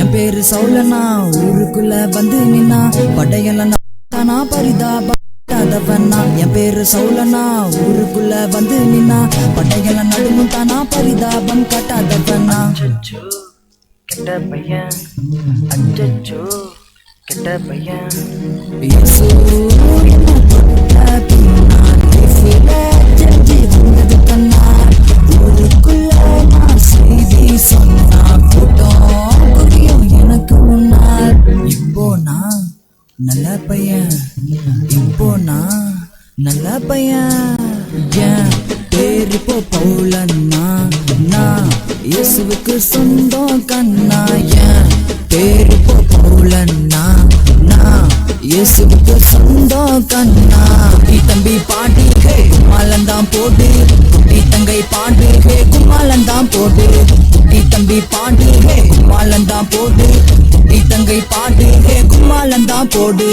என் பேரு சவுலனா ஊருக்குள்ள வந்து நின்னா படையெல்லாம் தானா பரிதாபா பட்டாதவனா என் பேரு சவுலனா ஊருக்குள்ள வந்து நின்னா பட்டைகள நடுமும் தானா பரிதாபம் கட்டாதவனா கெட்ட பையன். அச்சோ கெட்ட பையன். இயேசு நல்ல பையன். இப்போ நான் நல்ல பையன். ஏன்? பேரு இப்போ பவுலன்னா நான் இயேசுவுக்கு சொந்தம் கண்ணா. ஏன்? பேரு இப்போ பவுலன்னா நான் இயேசுவுக்கு சொந்தம் கண்ணா. தம்பி பாடு ஹே கும்மாலந்தான் போடு குட்டி தங்கை பாடு குமாலன் தான் போடு குட்டி தம்பி பாடு ஹே கும்மாலந்தான் போடு தங்கை பாட்டு ஹே கும்மாலந்தான் போடு.